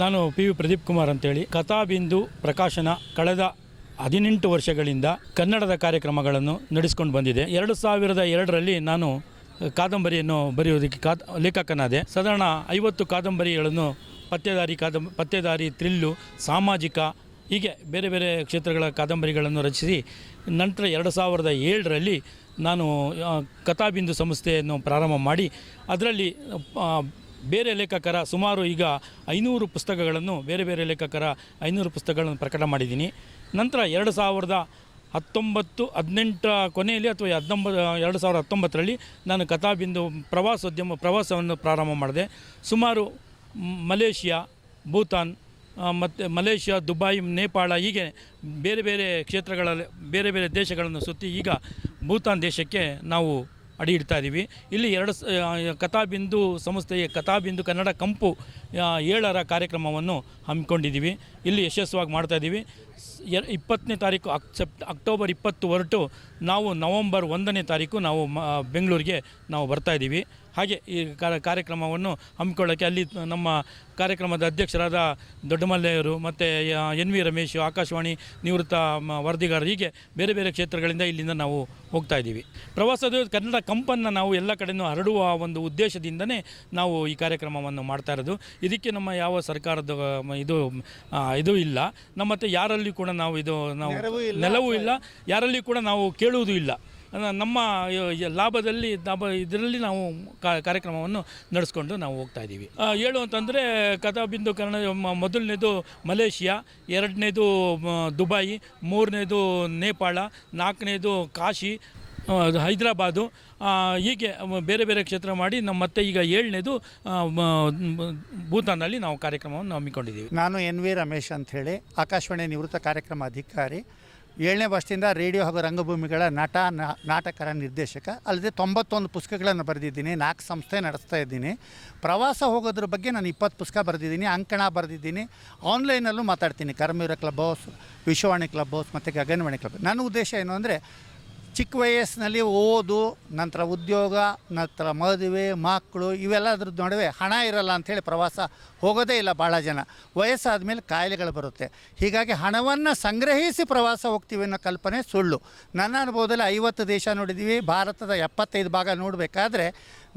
ನಾನು P V Pradeep Kumar ಅಂತೇಳಿ. ಕಥಾಬಿಂದು ಪ್ರಕಾಶನ ಕಳೆದ ಹದಿನೆಂಟು ವರ್ಷಗಳಿಂದ ಕನ್ನಡದ ಕಾರ್ಯಕ್ರಮಗಳನ್ನು ನಡೆಸ್ಕೊಂಡು ಬಂದಿದೆ. ಎರಡು ಸಾವಿರದ ಎರಡರಲ್ಲಿ ನಾನು ಕಾದಂಬರಿಯನ್ನು ಬರೆಯುವುದಕ್ಕೆ ಕಾ ಲೇಖಕನಾದೆ. ಸಾಧಾರಣ ಐವತ್ತು ಕಾದಂಬರಿಗಳನ್ನು ಪತ್ತೆದಾರಿ ಕಾದಂಬ ಪತ್ತೆದಾರಿ, ಥ್ರಿಲ್ಲು, ಸಾಮಾಜಿಕ, ಹೀಗೆ ಬೇರೆ ಬೇರೆ ಕ್ಷೇತ್ರಗಳ ಕಾದಂಬರಿಗಳನ್ನು ರಚಿಸಿ ನಂತರ ಎರಡು ಸಾವಿರದ ಏಳರಲ್ಲಿ ನಾನು ಕಥಾಬಿಂದು ಸಂಸ್ಥೆಯನ್ನು ಪ್ರಾರಂಭ ಮಾಡಿ, ಅದರಲ್ಲಿ ಬೇರೆ ಲೇಖಕರ ಸುಮಾರು ಈಗ ಐನೂರು ಪುಸ್ತಕಗಳನ್ನು, ಬೇರೆ ಬೇರೆ ಲೇಖಕರ ಐನೂರು ಪುಸ್ತಕಗಳನ್ನು ಪ್ರಕಟ ಮಾಡಿದ್ದೀನಿ. ನಂತರ ಎರಡು ಸಾವಿರದ ಹತ್ತೊಂಬತ್ತು ಹದಿನೆಂಟರ ಕೊನೆಯಲ್ಲಿ ಅಥವಾ ಹತ್ತೊಂಬತ್ತು ಎರಡು ಸಾವಿರದ ಹತ್ತೊಂಬತ್ತರಲ್ಲಿ ನಾನು ಕಥಾಬಿಂದು ಪ್ರವಾಸೋದ್ಯಮ, ಪ್ರವಾಸವನ್ನು ಪ್ರಾರಂಭ ಮಾಡಿದೆ. ಸುಮಾರು ಮಲೇಷಿಯಾ, ಭೂತಾನ್ ಮತ್ತು ಮಲೇಷ್ಯಾ ದುಬೈ ನೇಪಾಳ ಹೀಗೆ ಬೇರೆ ಬೇರೆ ಕ್ಷೇತ್ರಗಳಲ್ಲಿ, ಬೇರೆ ಬೇರೆ ದೇಶಗಳನ್ನು ಸುತ್ತಿ ಈಗ ಭೂತಾನ್ ದೇಶಕ್ಕೆ ನಾವು ಅಡಿ ಇಡ್ತಾ ಇದ್ದೀವಿ ಇಲ್ಲಿ ಎರಡು ಕಥಾಬಿಂದು ಸಂಸ್ಥೆಯ ಕಥಾಬಿಂದು ಕನ್ನಡ ಕಂಪು ಏಳರ ಕಾರ್ಯಕ್ರಮವನ್ನು ಹಮ್ಮಿಕೊಂಡಿದ್ದೀವಿ. ಇಲ್ಲಿ ಯಶಸ್ವಿಯಾಗಿ ಮಾಡ್ತಾ ಇದ್ದೀವಿ ಇಪ್ಪತ್ತನೇ ತಾರೀಕು ಅಕ್, ಸೆಪ್ಟ್, ಅಕ್ಟೋಬರ್ ಇಪ್ಪತ್ತು ಹೊರಟು ನಾವು ನವಂಬರ್ ಒಂದನೇ ತಾರೀಕು ನಾವು ಬೆಂಗಳೂರಿಗೆ ನಾವು ಬರ್ತಾ ಇದ್ದೀವಿ ಹಾಗೆ ಈ ಕಾರ್ಯ ಕಾರ್ಯಕ್ರಮವನ್ನು ಹಮ್ಮಿಕೊಳ್ಳೋಕ್ಕೆ ಅಲ್ಲಿ ನಮ್ಮ ಕಾರ್ಯಕ್ರಮದ ಅಧ್ಯಕ್ಷರಾದ ದೊಡ್ಡಮಲ್ಲೆಯವರು ಮತ್ತು ಎನ್ ವಿ ರಮೇಶ್ ಆಕಾಶವಾಣಿ ನಿವೃತ್ತ ವರದಿಗಾರರು ಹೀಗೆ ಬೇರೆ ಬೇರೆ ಕ್ಷೇತ್ರಗಳಿಂದ ಇಲ್ಲಿಂದ ನಾವು ಹೋಗ್ತಾ ಇದ್ದೀವಿ. ಪ್ರವಾಸದ ಕನ್ನಡ ಕಂಪನ್ನು ನಾವು ಎಲ್ಲ ಕಡೆಯೂ ಹರಡುವ ಒಂದು ಉದ್ದೇಶದಿಂದನೇ ನಾವು ಈ ಕಾರ್ಯಕ್ರಮವನ್ನು ಮಾಡ್ತಾ ಇರೋದು. ಇದಕ್ಕೆ ನಮ್ಮ ಯಾವ ಸರ್ಕಾರದ ಇದು ಇದು ಇಲ್ಲ. ನಮ್ಮ ಯಾರಲ್ಲಿ ಕೂಡ ನಾವು ಇದು ನಾವು ನೆಲವೂ ಇಲ್ಲ. ಯಾರಲ್ಲಿ ಕೂಡ ನಾವು ಕೇಳುವುದೂ ಇಲ್ಲ. ನಮ್ಮ ಲಾಭದಲ್ಲಿ ಲಾಭ ಇದರಲ್ಲಿ ನಾವು ಕಾರ್ಯಕ್ರಮವನ್ನು ನಡೆಸ್ಕೊಂಡು ನಾವು ಹೋಗ್ತಾ ಇದ್ದೀವಿ. ಹೇಳು ಅಂತಂದರೆ ಕಥಾಬಿಂದು ಕನ್ನಡ ಮೊದಲನೇದು ಮಲೇಷಿಯಾ, ಎರಡನೇದು ದುಬೈ, ಮೂರನೇದು ನೇಪಾಳ, ನಾಲ್ಕನೇದು ಕಾಶಿ ಹೈದರಾಬಾದು. ಹೀಗೆ ಬೇರೆ ಬೇರೆ ಕ್ಷೇತ್ರ ಮಾಡಿ ನಮ್ಮ ಮತ್ತೆ ಈಗ ಏಳನೇದು ಭೂತಾನಲ್ಲಿ ನಾವು ಕಾರ್ಯಕ್ರಮವನ್ನು ಹಮ್ಮಿಕೊಂಡಿದ್ದೀವಿ. ನಾನು ಎನ್ ವಿ ರಮೇಶ್ ಅಂತ ಹೇಳಿ ಆಕಾಶವಾಣಿ ನಿವೃತ್ತ ಕಾರ್ಯಕ್ರಮ ಅಧಿಕಾರಿ. ಏಳನೇ ವರ್ಷದಿಂದ ರೇಡಿಯೋ ಹಾಗೂ ರಂಗಭೂಮಿಗಳ ನಟ ನಾಟಕರ ನಿರ್ದೇಶಕ, ಅಲ್ಲದೆ ತೊಂಬತ್ತೊಂದು ಪುಸ್ತಕಗಳನ್ನು ಬರೆದಿದ್ದೀನಿ, ನಾಲ್ಕು ಸಂಸ್ಥೆ ನಡೆಸ್ತಾ ಇದ್ದೀನಿ. ಪ್ರವಾಸ ಹೋಗೋದ್ರ ಬಗ್ಗೆ ನಾನು ಇಪ್ಪತ್ತು ಪುಸ್ತಕ ಬರೆದಿದ್ದೀನಿ, ಅಂಕಣ ಬರೆದಿದ್ದೀನಿ. ಆನ್ಲೈನಲ್ಲೂ ಮಾತಾಡ್ತೀನಿ. Karmaveera club house, Vishwavani club house ಮತ್ತು ಗಗನವಾಣಿ ಕ್ಲಬ್. ನನ್ನ ಉದ್ದೇಶ ಏನು ಅಂದರೆ ಚಿಕ್ಕ ವಯಸ್ಸಿನಲ್ಲಿ ಓದು, ನಂತರ ಉದ್ಯೋಗ, ನಂತರ ಮದುವೆ, ಮಕ್ಕಳು, ಇವೆಲ್ಲದ್ರ ನಡುವೆ ಹಣ ಇರಲ್ಲ ಅಂಥೇಳಿ ಪ್ರವಾಸ ಹೋಗೋದೇ ಇಲ್ಲ ಭಾಳ ಜನ. ವಯಸ್ಸಾದ ಮೇಲೆ ಕಾಯಿಲೆಗಳು ಬರುತ್ತೆ. ಹೀಗಾಗಿ ಹಣವನ್ನು ಸಂಗ್ರಹಿಸಿ ಪ್ರವಾಸ ಹೋಗ್ತೀವಿ ಅನ್ನೋ ಕಲ್ಪನೆ ಸುಳ್ಳು. ನನ್ನ ಅನುಭವದಲ್ಲಿ ಐವತ್ತು ದೇಶ ನೋಡಿದ್ದೀವಿ. ಭಾರತದ ಎಪ್ಪತ್ತೈದು ಭಾಗ ನೋಡಬೇಕಾದ್ರೆ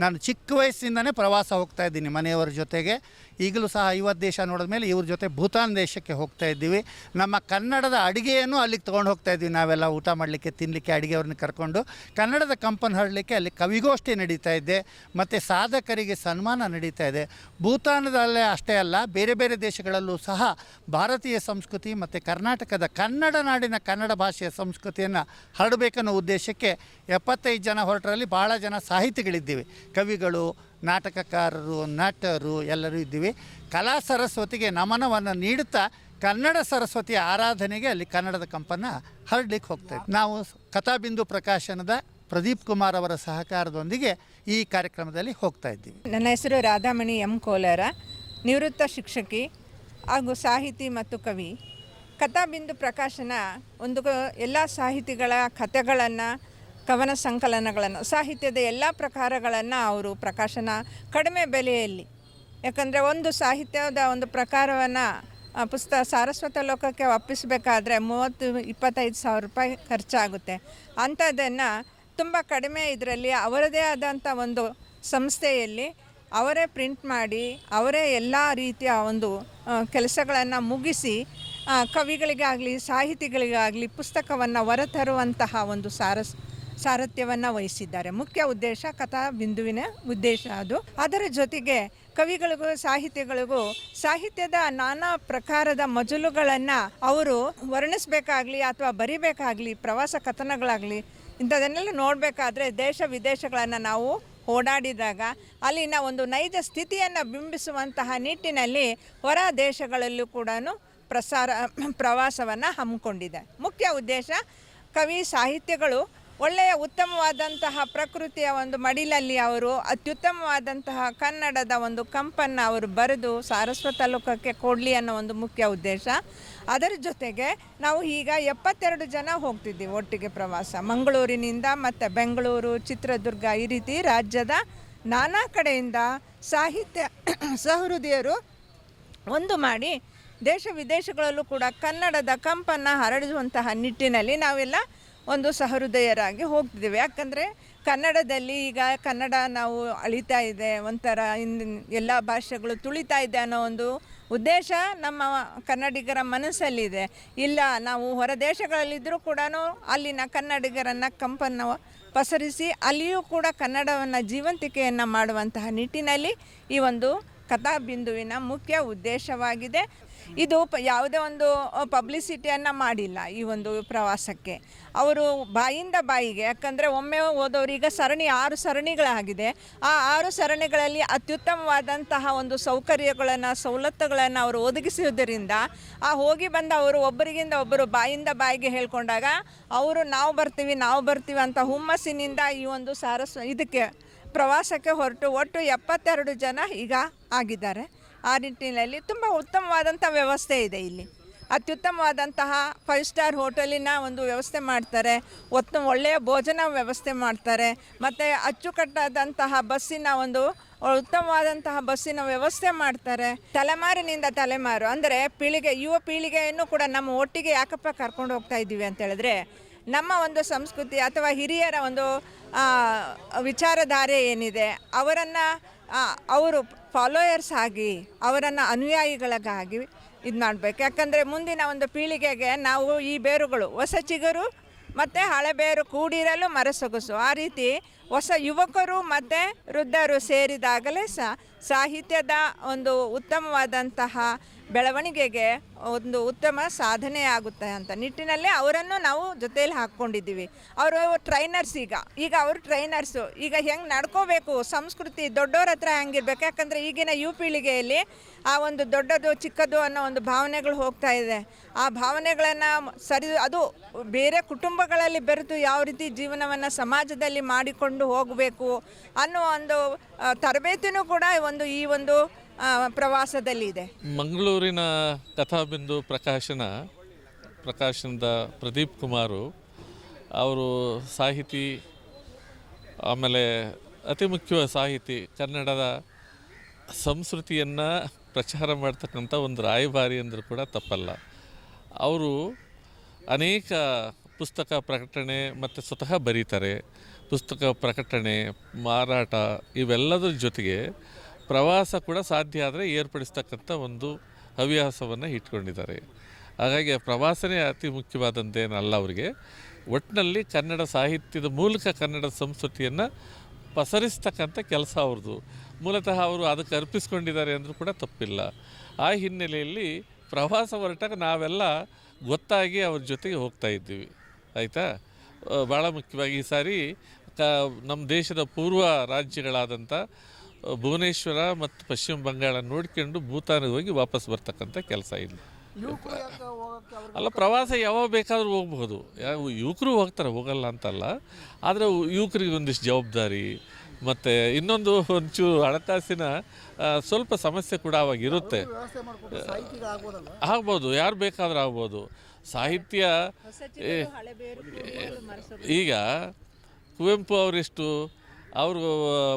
ನಾನು ಚಿಕ್ಕ ವಯಸ್ಸಿಂದನೇ ಪ್ರವಾಸ ಹೋಗ್ತಾ ಇದ್ದೀನಿ ಮನೆಯವರ ಜೊತೆಗೆ. ಈಗಲೂ ಸಹ ಐವತ್ತು ದೇಶ ನೋಡಿದ ಮೇಲೆ ಇವ್ರ ಜೊತೆ ಭೂತಾನ್ ದೇಶಕ್ಕೆ ಹೋಗ್ತಾ ಇದ್ದೀವಿ. ನಮ್ಮ ಕನ್ನಡದ ಅಡುಗೆಯನ್ನು ಅಲ್ಲಿಗೆ ತೊಗೊಂಡು ಹೋಗ್ತಾ ಇದ್ದೀವಿ. ನಾವೆಲ್ಲ ಊಟ ಮಾಡಲಿಕ್ಕೆ ತಿನ್ನಲಿಕ್ಕೆ ಅಡುಗೆಯವ್ರನ್ನ ಕರ್ಕೊಂಡು ಕನ್ನಡದ ಕಂಪನ್ ಹರಡಲಿಕ್ಕೆ ಅಲ್ಲಿ ಕವಿಗೋಷ್ಠಿ ನಡೀತಾ ಇದೆ. ಮತ್ತು ಸಾಧಕರಿಗೆ ಸನ್ಮಾನ ನಡೀತಾ ಇದೆ. ಭೂತಾನದಲ್ಲೇ ಅಷ್ಟೇ ಅಲ್ಲ, ಬೇರೆ ಬೇರೆ ದೇಶಗಳಲ್ಲೂ ಸಹ ಭಾರತೀಯ ಸಂಸ್ಕೃತಿ ಮತ್ತು ಕರ್ನಾಟಕದ ಕನ್ನಡ ನಾಡಿನ ಕನ್ನಡ ಭಾಷೆಯ ಸಂಸ್ಕೃತಿಯನ್ನು ಹರಡಬೇಕನ್ನೋ ಉದ್ದೇಶಕ್ಕೆ ಎಪ್ಪತ್ತೈದು ಜನ ಹೊರಟರಲ್ಲಿ ಭಾಳ ಜನ ಸಾಹಿತಿಗಳಿದ್ದೀವಿ. ಕವಿಗಳು, ನಾಟಕಕಾರರು, ನಟರು ಎಲ್ಲರೂ ಇದ್ದೀವಿ. ಕಲಾ ಸರಸ್ವತಿಗೆ ನಮನವನ್ನು ನೀಡುತ್ತಾ ಕನ್ನಡ ಸರಸ್ವತಿಯ ಆರಾಧನೆಗೆ ಅಲ್ಲಿ ಕನ್ನಡದ ಕಂಪನ್ನು ಹರಡ್ಲಿಕ್ಕೆ ಹೋಗ್ತಾ ಇದ್ದೀವಿ ನಾವು ಕಥಾಬಿಂದು ಪ್ರಕಾಶನದ ಪ್ರದೀಪ್ ಕುಮಾರ್ ಅವರ ಸಹಕಾರದೊಂದಿಗೆ ಈ ಕಾರ್ಯಕ್ರಮದಲ್ಲಿ ಹೋಗ್ತಾ ಇದ್ದೀವಿ. ನನ್ನ ಹೆಸರು ರಾಧಾಮಣಿ ಎಂ ಕೋಲಾರ, ನಿವೃತ್ತ ಶಿಕ್ಷಕಿ ಹಾಗೂ ಸಾಹಿತಿ ಮತ್ತು ಕವಿ. ಕಥಾಬಿಂದು ಪ್ರಕಾಶನ ಒಂದು ಎಲ್ಲ ಸಾಹಿತಿಗಳ ಕಥೆಗಳನ್ನು ಕವನ ಸಂಕಲನಗಳನ್ನು, ಸಾಹಿತ್ಯದ ಎಲ್ಲ ಪ್ರಕಾರಗಳನ್ನು ಅವರು ಪ್ರಕಾಶನ ಕಡಿಮೆ ಬೆಲೆಯಲ್ಲಿ. ಯಾಕಂದರೆ ಒಂದು ಸಾಹಿತ್ಯದ ಒಂದು ಪ್ರಕಾರವನ್ನು ಪುಸ್ತಕ ಸಾರಸ್ವತ ಲೋಕಕ್ಕೆ ಒಪ್ಪಿಸಬೇಕಾದ್ರೆ ಮೂವತ್ತು, ಇಪ್ಪತ್ತೈದು ಸಾವಿರ ರೂಪಾಯಿ ಖರ್ಚಾಗುತ್ತೆ. ಅಂಥದ್ದನ್ನು ತುಂಬ ಕಡಿಮೆ ಇದರಲ್ಲಿ ಅವರದೇ ಆದಂಥ ಒಂದು ಸಂಸ್ಥೆಯಲ್ಲಿ ಅವರೇ ಪ್ರಿಂಟ್ ಮಾಡಿ, ಅವರೇ ಎಲ್ಲ ರೀತಿಯ ಒಂದು ಕೆಲಸಗಳನ್ನು ಮುಗಿಸಿ ಕವಿಗಳಿಗಾಗಲಿ, ಸಾಹಿತಿಗಳಿಗಾಗಲಿ ಪುಸ್ತಕವನ್ನು ಹೊರತರುವಂತಹ ಒಂದು ಸಾರಸ್ ಸಾರಥ್ಯವನ್ನು ವಹಿಸಿದ್ದಾರೆ. ಮುಖ್ಯ ಉದ್ದೇಶ ಕಥಾ ಬಿಂದುವಿನ ಉದ್ದೇಶ ಅದು. ಅದರ ಜೊತೆಗೆ ಕವಿಗಳಿಗೂ ಸಾಹಿತಿಗಳಿಗೂ ಸಾಹಿತ್ಯದ ನಾನಾ ಪ್ರಕಾರದ ಮಜಲುಗಳನ್ನು ಅವರು ವರ್ಣಿಸಬೇಕಾಗ್ಲಿ ಅಥವಾ ಬರಿಬೇಕಾಗ್ಲಿ, ಪ್ರವಾಸ ಕಥನಗಳಾಗಲಿ ಇಂಥದನ್ನೆಲ್ಲ ನೋಡಬೇಕಾದ್ರೆ ದೇಶ ವಿದೇಶಗಳನ್ನು ನಾವು ಓಡಾಡಿದಾಗ ಅಲ್ಲಿನ ಒಂದು ನೈಜ ಸ್ಥಿತಿಯನ್ನು ಬಿಂಬಿಸುವಂತಹ ನಿಟ್ಟಿನಲ್ಲಿ ಹೊರ ದೇಶಗಳಲ್ಲೂ ಕೂಡ ಪ್ರಸಾರ, ಪ್ರವಾಸವನ್ನು ಹಮ್ಮಿಕೊಂಡಿದೆ. ಮುಖ್ಯ ಉದ್ದೇಶ ಕವಿ ಸಾಹಿತ್ಯಗಳು ಒಳ್ಳೆಯ ಉತ್ತಮವಾದಂತಹ ಪ್ರಕೃತಿಯ ಒಂದು ಮಡಿಲಲ್ಲಿ ಅವರು ಅತ್ಯುತ್ತಮವಾದಂತಹ ಕನ್ನಡದ ಒಂದು ಕಂಪನ್ನು ಅವರು ಬರೆದು ಸಾರಸ್ವತ ತಾಲೂಕಕ್ಕೆ ಕೊಡಲಿ ಅನ್ನೋ ಒಂದು ಮುಖ್ಯ ಉದ್ದೇಶ. ಅದರ ಜೊತೆಗೆ ನಾವು ಈಗ ಎಪ್ಪತ್ತೆರಡು ಜನ ಹೋಗ್ತಿದ್ದೀವಿ ಒಟ್ಟಿಗೆ ಪ್ರವಾಸ. ಮಂಗಳೂರಿನಿಂದ ಮತ್ತು ಬೆಂಗಳೂರು, ಚಿತ್ರದುರ್ಗ ಈ ರೀತಿ ರಾಜ್ಯದ ನಾನಾ ಕಡೆಯಿಂದ ಸಾಹಿತ್ಯ ಸಹೃದಯರು ಒಂದು ಮಾಡಿ ದೇಶ ವಿದೇಶಗಳಲ್ಲೂ ಕೂಡ ಕನ್ನಡದ ಕಂಪನ್ನು ಹರಡುವಂತಹ ನಿಟ್ಟಿನಲ್ಲಿ ನಾವೆಲ್ಲ ಒಂದು ಸಹೃದಯರಾಗಿ ಹೋಗ್ತಿದ್ದೇವೆ. ಯಾಕಂದರೆ ಕನ್ನಡದಲ್ಲಿ ಈಗ ಕನ್ನಡ ನಾವು ಅಳಿತಾ ಇದೆ, ಒಂಥರ ಇಂದಿನ ಎಲ್ಲ ಭಾಷೆಗಳು ತುಳಿತಾ ಇದೆ ಅನ್ನೋ ಒಂದು ಉದ್ದೇಶ ನಮ್ಮ ಕನ್ನಡಿಗರ ಮನಸ್ಸಲ್ಲಿದೆ. ಇಲ್ಲ, ನಾವು ಹೊರ ದೇಶಗಳಲ್ಲಿದ್ದರೂ ಕೂಡ ಅಲ್ಲಿನ ಕನ್ನಡಿಗರನ್ನು ಕಂಪನ್ನು ಪಸರಿಸಿ ಅಲ್ಲಿಯೂ ಕೂಡ ಕನ್ನಡವನ್ನು ಜೀವಂತಿಕೆಯನ್ನು ಮಾಡುವಂತಹ ನಿಟ್ಟಿನಲ್ಲಿ ಈ ಒಂದು ಕಥಾಬಿಂದುವಿನ ಮುಖ್ಯ ಉದ್ದೇಶವಾಗಿದೆ. ಇದು ಯಾವುದೇ ಒಂದು ಪಬ್ಲಿಸಿಟಿಯನ್ನು ಮಾಡಿಲ್ಲ ಈ ಒಂದು ಪ್ರವಾಸಕ್ಕೆ. ಅವರು ಬಾಯಿಂದ ಬಾಯಿಗೆ, ಯಾಕಂದರೆ ಒಮ್ಮೆ ಹೋದವರೀಗ ಸರಣಿ, ಆರು ಸರಣಿಗಳಾಗಿದೆ. ಆ ಆರು ಸರಣಿಗಳಲ್ಲಿ ಅತ್ಯುತ್ತಮವಾದಂತಹ ಒಂದು ಸೌಕರ್ಯಗಳನ್ನು, ಸವಲತ್ತುಗಳನ್ನು ಅವರು ಒದಗಿಸುವುದರಿಂದ ಆ ಹೋಗಿ ಬಂದ ಅವರು ಒಬ್ಬರಿಗಿಂದ ಒಬ್ಬರು ಬಾಯಿಂದ ಬಾಯಿಗೆ ಹೇಳ್ಕೊಂಡಾಗ, ಅವರು ನಾವು ಬರ್ತೀವಿ ನಾವು ಬರ್ತೀವಿ ಅಂತ ಹುಮ್ಮಸ್ಸಿನಿಂದ ಈ ಒಂದು ಸಾರಸ್ ಇದಕ್ಕೆ ಪ್ರವಾಸಕ್ಕೆ ಹೊರಟು ಒಟ್ಟು ಎಪ್ಪತ್ತೆರಡು ಜನ ಈಗ ಆಗಿದ್ದಾರೆ. ಆ ನಿಟ್ಟಿನಲ್ಲಿ ತುಂಬ ಉತ್ತಮವಾದಂಥ ವ್ಯವಸ್ಥೆ ಇದೆ ಇಲ್ಲಿ. ಅತ್ಯುತ್ತಮವಾದಂತಹ ಫೈವ್ ಸ್ಟಾರ್ ಹೋಟೆಲಿನ ಒಂದು ವ್ಯವಸ್ಥೆ ಮಾಡ್ತಾರೆ. ಒತ್ತು ಒಳ್ಳೆಯ ಭೋಜನ ವ್ಯವಸ್ಥೆ ಮಾಡ್ತಾರೆ. ಮತ್ತು ಅಚ್ಚುಕಟ್ಟಾದಂತಹ ಬಸ್ಸಿನ ಒಂದು ಉತ್ತಮವಾದಂತಹ ಬಸ್ಸಿನ ವ್ಯವಸ್ಥೆ ಮಾಡ್ತಾರೆ. ತಲೆಮಾರಿನಿಂದ ತಲೆಮಾರು, ಅಂದರೆ ಪೀಳಿಗೆ, ಯುವ ಪೀಳಿಗೆಯನ್ನು ಕೂಡ ನಮ್ಮ ಒಟ್ಟಿಗೆ ಯಾಕಪ್ಪ ಕರ್ಕೊಂಡು ಹೋಗ್ತಾ ಇದ್ದೀವಿ ಅಂತ ಹೇಳಿದ್ರೆ, ನಮ್ಮ ಒಂದು ಸಂಸ್ಕೃತಿ ಅಥವಾ ಹಿರಿಯರ ಒಂದು ವಿಚಾರಧಾರೆ ಏನಿದೆ, ಅವರನ್ನು ಅವರು ಫಾಲೋಯರ್ಸ್ ಆಗಿ, ಅವರನ್ನು ಅನುಯಾಯಿಗಳಿಗಾಗಿ ಇದು ಮಾಡಬೇಕು. ಯಾಕಂದರೆ ಮುಂದಿನ ಒಂದು ಪೀಳಿಗೆಗೆ ನಾವು ಈ ಬೇರುಗಳು, ಹೊಸ ಚಿಗುರು ಮತ್ತು ಹಳೆ ಬೇರು ಕೂಡಿರಲು ಮರಸೊಗಸು. ಆ ರೀತಿ ಹೊಸ ಯುವಕರು ಮತ್ತು ವೃದ್ಧರು ಸೇರಿದಾಗಲೇ ಸಹ ಸಾಹಿತ್ಯದ ಒಂದು ಉತ್ತಮವಾದಂತಹ ಬೆಳವಣಿಗೆಗೆ ಒಂದು ಉತ್ತಮ ಸಾಧನೆ ಆಗುತ್ತೆ ಅಂತ. ನಿಟ್ಟಿನಲ್ಲಿ ಅವರನ್ನು ನಾವು ಜೊತೆಯಲ್ಲಿ ಹಾಕ್ಕೊಂಡಿದ್ದೀವಿ. ಅವರು ಟ್ರೈನರ್ಸ್ ಈಗ. ಈಗ ಅವರು ಟ್ರೈನರ್ಸು ಈಗ ಹೆಂಗೆ ನಡ್ಕೋಬೇಕು? ಸಂಸ್ಕೃತಿ ದೊಡ್ಡವ್ರ ಹತ್ರ ಹೆಂಗಿರ್ಬೇಕು? ಯಾಕಂದರೆ ಈಗಿನ ಯು ಪೀಳಿಗೆಯಲ್ಲಿ ಆ ಒಂದು ದೊಡ್ಡದು, ಚಿಕ್ಕದು ಅನ್ನೋ ಒಂದು ಭಾವನೆಗಳು ಹೋಗ್ತಾ ಇದೆ. ಆ ಭಾವನೆಗಳನ್ನು ಸರಿ ಅದು ಬೇರೆ ಕುಟುಂಬಗಳಲ್ಲಿ ಬೆರೆತು ಯಾವ ರೀತಿ ಜೀವನವನ್ನು ಸಮಾಜದಲ್ಲಿ ಮಾಡಿಕೊಂಡು ಹೋಗಬೇಕು ಅನ್ನೋ ಒಂದು ತರಬೇತಿನೂ ಕೂಡ ಒಂದು, ಈ ಒಂದು ಪ್ರವಾಸದಲ್ಲಿ ಇದೆ. ಮಂಗಳೂರಿನ ಕಥಾಬಿಂದು ಪ್ರಕಾಶನ, ಪ್ರಕಾಶನದ ಪ್ರದೀಪ್ ಕುಮಾರು ಅವರು ಸಾಹಿತಿ, ಆಮೇಲೆ ಅತಿ ಮುಖ್ಯವಾದ ಸಾಹಿತಿ, ಕನ್ನಡದ ಸಂಸ್ಕೃತಿಯನ್ನು ಪ್ರಚಾರ ಮಾಡ್ತಕ್ಕಂಥ ಒಂದು ರಾಯಭಾರಿ ಅಂದರೂ ಕೂಡ ತಪ್ಪಲ್ಲ. ಅವರು ಅನೇಕ ಪುಸ್ತಕ ಪ್ರಕಟಣೆ ಮತ್ತು ಸ್ವತಃ ಬರೀತಾರೆ. ಪುಸ್ತಕ ಪ್ರಕಟಣೆ, ಮಾರಾಟ ಇವೆಲ್ಲದರ ಜೊತೆಗೆ ಪ್ರವಾಸ ಕೂಡ ಸಾಧ್ಯ ಆದರೆ ಏರ್ಪಡಿಸ್ತಕ್ಕಂಥ ಒಂದು ಹವ್ಯಾಸವನ್ನು ಇಟ್ಕೊಂಡಿದ್ದಾರೆ. ಹಾಗಾಗಿ ಪ್ರವಾಸನೇ ಅತಿ ಮುಖ್ಯವಾದಂತೇನಲ್ಲ ಅವರಿಗೆ. ಒಟ್ಟಿನಲ್ಲಿ ಕನ್ನಡ ಸಾಹಿತ್ಯದ ಮೂಲಕ ಕನ್ನಡ ಸಂಸ್ಕೃತಿಯನ್ನು ಪಸರಿಸ್ತಕ್ಕಂಥ ಕೆಲಸ ಅವ್ರದ್ದು. ಮೂಲತಃ ಅವರು ಅದಕ್ಕೆ ಅರ್ಪಿಸ್ಕೊಂಡಿದ್ದಾರೆ ಅಂದರೂ ಕೂಡ ತಪ್ಪಿಲ್ಲ. ಆ ಹಿನ್ನೆಲೆಯಲ್ಲಿ ಪ್ರವಾಸ ಹೊರಟಾಗ ನಾವೆಲ್ಲ ಗೊತ್ತಾಗಿ ಅವ್ರ ಜೊತೆಗೆ ಹೋಗ್ತಾ ಇದ್ದೀವಿ. ಆಯಿತಾ? ಭಾಳ ಮುಖ್ಯವಾಗಿ ಈ ಸಾರಿ ಕ ನಮ್ಮ ದೇಶದ ಪೂರ್ವ ರಾಜ್ಯಗಳಾದಂಥ ಭುವನೇಶ್ವರ ಮತ್ತು ಪಶ್ಚಿಮ ಬಂಗಾಳ ನೋಡ್ಕೊಂಡು ಭೂತಾನಿಗೆ ಹೋಗಿ ವಾಪಸ್ ಬರ್ತಕ್ಕಂಥ ಕೆಲಸ ಇಲ್ಲಿ. ಅಲ್ಲ ಪ್ರವಾಸ ಯಾವಾಗ ಬೇಕಾದರೂ ಹೋಗ್ಬೋದು ಯಾವ ಯುವಕರು ಹೋಗ್ತಾರೆ ಹೋಗಲ್ಲ ಅಂತಲ್ಲ. ಆದರೆ ಯುವಕರಿಗೆ ಒಂದಿಷ್ಟು ಜವಾಬ್ದಾರಿ ಮತ್ತು ಇನ್ನೊಂದು ಒಂಚೂರು ಹಣಕಾಸಿನ ಸ್ವಲ್ಪ ಸಮಸ್ಯೆ ಕೂಡ ಅವಾಗ ಇರುತ್ತೆ. ಆಗ್ಬೋದು ಯಾರು ಬೇಕಾದ್ರೂ ಆಗ್ಬೋದು. ಸಾಹಿತ್ಯ ಈಗ ಕುವೆಂಪು ಅವರಿಷ್ಟು, ಅವರು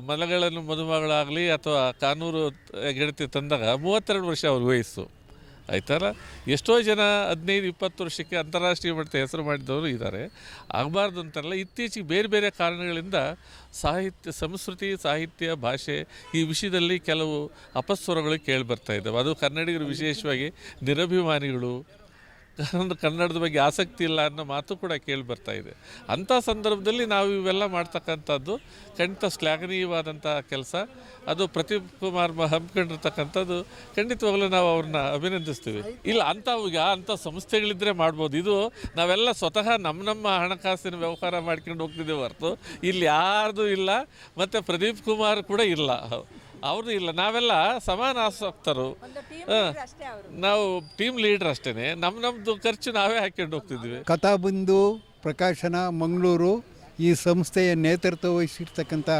ಮಲಗಳನ್ನು ಮದುಮಗಳಾಗಲಿ ಅಥವಾ ಕಾನೂರು ಗೆಳತಿ ತಂದಾಗ ಮೂವತ್ತೆರಡು ವರ್ಷ ಅವ್ರ ವಯಸ್ಸು. ಆಯ್ತಲ್ಲ? ಎಷ್ಟೋ ಜನ ಹದಿನೈದು, ಇಪ್ಪತ್ತು ವರ್ಷಕ್ಕೆ ಅಂತಾರಾಷ್ಟ್ರೀಯ ಮಟ್ಟದ ಹೆಸರು ಮಾಡಿದವರು ಇದ್ದಾರೆ. ಆಗಬಾರ್ದು ಅಂತಾರಲ್ಲ ಇತ್ತೀಚೆಗೆ ಬೇರೆ ಬೇರೆ ಕಾರಣಗಳಿಂದ ಸಾಹಿತ್ಯ, ಸಂಸ್ಕೃತಿ, ಸಾಹಿತ್ಯ, ಭಾಷೆ ಈ ವಿಷಯದಲ್ಲಿ ಕೆಲವು ಅಪಸ್ವರಗಳು ಕೇಳಿ ಬರ್ತಾ ಇದ್ದಾವೆ. ಅದು ಕನ್ನಡಿಗರು ವಿಶೇಷವಾಗಿ ನಿರಭಿಮಾನಿಗಳು ಕನ್ನಡ ಕನ್ನಡದ ಬಗ್ಗೆ ಆಸಕ್ತಿ ಇಲ್ಲ ಅನ್ನೋ ಮಾತು ಕೂಡ ಕೇಳಿ ಬರ್ತಾ ಇದೆ. ಅಂಥ ಸಂದರ್ಭದಲ್ಲಿ ನಾವು ಇವೆಲ್ಲ ಮಾಡ್ತಕ್ಕಂಥದ್ದು ಖಂಡಿತ ಶ್ಲಾಘನೀಯವಾದಂಥ ಕೆಲಸ. ಅದು ಪ್ರದೀಪ್ ಕುಮಾರ್ ಹಮ್ಮಿಕೊಂಡಿರ್ತಕ್ಕಂಥದ್ದು ಖಂಡಿತವಾಗಲೂ ನಾವು ಅವ್ರನ್ನ ಅಭಿನಂದಿಸ್ತೀವಿ. ಇಲ್ಲ ಅಂಥ ಈಗ ಅಂಥ ಸಂಸ್ಥೆಗಳಿದ್ದರೆ ಮಾಡ್ಬೋದು. ಇದು ನಾವೆಲ್ಲ ಸ್ವತಃ ನಮ್ಮ ನಮ್ಮ ಹಣಕಾಸಿನ ವ್ಯವಹಾರ ಮಾಡ್ಕೊಂಡು ಹೋಗ್ತಿದ್ದೇವೆ ಹೊರತು. ಇಲ್ಲಿ ಯಾರ್ದು ಇಲ್ಲ, ಮತ್ತು ಪ್ರದೀಪ್ ಕುಮಾರ್ ಕೂಡ ಇಲ್ಲ. ಅವ್ರದ್ದು ಇಲ್ಲ ನಾವೆಲ್ಲ ಸಮಾನ ಆಸಕ್ತರು. ನಾವು ಟೀಮ್ ಲೀಡರ್ ಅಷ್ಟೇನೆ. ನಮ್ಮ ನಮ್ಮದು ಖರ್ಚು ನಾವೇ ಹಾಕೊಂಡು ಹೋಗ್ತಿದ್ವಿ. ಕಥಾಬಿಂದು ಪ್ರಕಾಶನ ಮಂಗಳೂರು ಈ ಸಂಸ್ಥೆಯ ನೇತೃತ್ವ ವಹಿಸಿರ್ತಕ್ಕಂಥ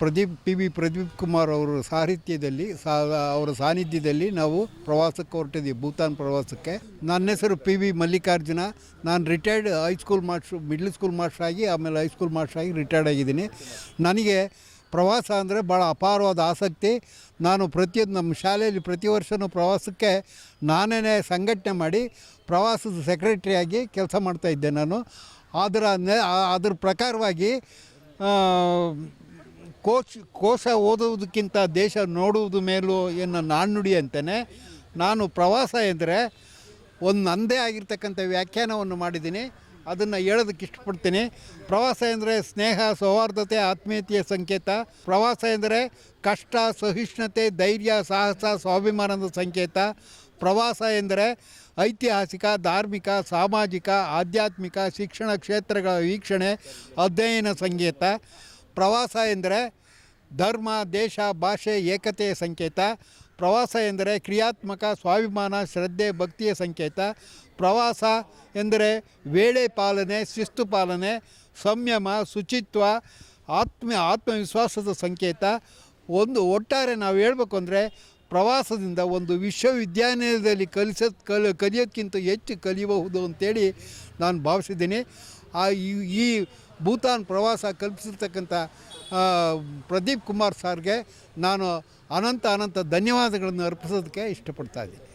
ಪ್ರದೀಪ್ ಪಿ ವಿ ಪ್ರದೀಪ್ ಕುಮಾರ್ ಅವರು ಸಾಹಿತ್ಯದಲ್ಲಿ ಸಾ ಅವರ ಸಾನ್ನಿಧ್ಯದಲ್ಲಿ ನಾವು ಪ್ರವಾಸಕ್ಕೆ ಹೊರಟಿದ್ದೀವಿ ಭೂತಾನ್ ಪ್ರವಾಸಕ್ಕೆ. ನನ್ನ ಹೆಸರು ಪಿ ವಿ ಮಲ್ಲಿಕಾರ್ಜುನ. ನಾನು retired high school master middle school ಮಾಸ್ಟ್ರಾಗಿ ಆಮೇಲೆ ಹೈಸ್ಕೂಲ್ ಮಾಸ್ಟ್ರಾಗಿ ರಿಟೈರ್ಡ್ ಆಗಿದ್ದೀನಿ. ನನಗೆ ಪ್ರವಾಸ ಅಂದರೆ ಭಾಳ ಅಪಾರವಾದ ಆಸಕ್ತಿ. ನಾನು ಪ್ರತಿಯೊಂದು ನಮ್ಮ ಶಾಲೆಯಲ್ಲಿ ಪ್ರತಿ ವರ್ಷವೂ ಪ್ರವಾಸಕ್ಕೆ ನಾನೇ ಸಂಘಟನೆ ಮಾಡಿ ಪ್ರವಾಸದ ಸೆಕ್ರೆಟರಿಯಾಗಿ ಕೆಲಸ ಮಾಡ್ತಾಯಿದ್ದೆ ನಾನು. ಅದರ ಅದ್ರ ಪ್ರಕಾರವಾಗಿ ಕೋಚ್, ಕೋಶ ಓದೋದಕ್ಕಿಂತ ದೇಶ ನೋಡುವುದು ಮೇಲೂ ಎನ್ನೋ ನಾಣ್ಣುಡಿ ಅಂತಲೇ ನಾನು ಪ್ರವಾಸ ಎಂದರೆ ಒಂದು ನಂದೇ ಆಗಿರ್ತಕ್ಕಂಥ ವ್ಯಾಖ್ಯಾನವನ್ನು ಮಾಡಿದ್ದೀನಿ. ಅದನ್ನು ಹೇಳೋದಕ್ಕೆ ಇಷ್ಟಪಡ್ತೀನಿ. ಪ್ರವಾಸ ಎಂದರೆ ಸ್ನೇಹ, ಸೌಹಾರ್ದತೆ, ಆತ್ಮೀಯತೆಯ ಸಂಕೇತ. ಪ್ರವಾಸ ಎಂದರೆ ಕಷ್ಟ, ಸಹಿಷ್ಣುತೆ, ಧೈರ್ಯ, ಸಾಹಸ, ಸ್ವಾಭಿಮಾನದ ಸಂಕೇತ. ಪ್ರವಾಸ ಎಂದರೆ ಐತಿಹಾಸಿಕ, ಧಾರ್ಮಿಕ, ಸಾಮಾಜಿಕ, ಆಧ್ಯಾತ್ಮಿಕ, ಶಿಕ್ಷಣ ಕ್ಷೇತ್ರಗಳ ವೀಕ್ಷಣೆ, ಅಧ್ಯಯನ ಸಂಕೇತ. ಪ್ರವಾಸ ಎಂದರೆ ಧರ್ಮ, ದೇಶ, ಭಾಷೆ, ಏಕತೆಯ ಸಂಕೇತ. ಪ್ರವಾಸ ಎಂದರೆ ಕ್ರಿಯಾತ್ಮಕ, ಸ್ವಾಭಿಮಾನ, ಶ್ರದ್ಧೆ, ಭಕ್ತಿಯ ಸಂಕೇತ. ಪ್ರವಾಸ ಎಂದರೆ ವೇಳೆ ಪಾಲನೆ, ಶಿಸ್ತು ಪಾಲನೆ, ಸಂಯಮ, ಶುಚಿತ್ವ, ಆತ್ಮ, ಆತ್ಮವಿಶ್ವಾಸದ ಸಂಕೇತ. ಒಂದು ಒಟ್ಟಾರೆ ನಾವು ಹೇಳಬೇಕು ಅಂದರೆ ಪ್ರವಾಸದಿಂದ ಒಂದು ವಿಶ್ವವಿದ್ಯಾನಿಲಯದಲ್ಲಿ ಕಲಿಸ, ಕಲ್ ಕಲಿಯೋಕ್ಕಿಂತ ಹೆಚ್ಚು ಕಲಿಯಬಹುದು ಅಂತೇಳಿ ನಾನು ಭಾವಿಸಿದ್ದೀನಿ. ಆ ಈ- ಭೂತಾನ್ ಪ್ರವಾಸ ಕಲ್ಪಿಸಿರ್ತಕ್ಕಂಥ ಪ್ರದೀಪ್ ಕುಮಾರ್ ಸಾರ್ಗೆ ನಾನು ಅನಂತ ಅನಂತ ಧನ್ಯವಾದಗಳನ್ನು ಅರ್ಪಿಸೋದಕ್ಕೆ ಇಷ್ಟಪಡ್ತಾ ಇದ್ದೀನಿ.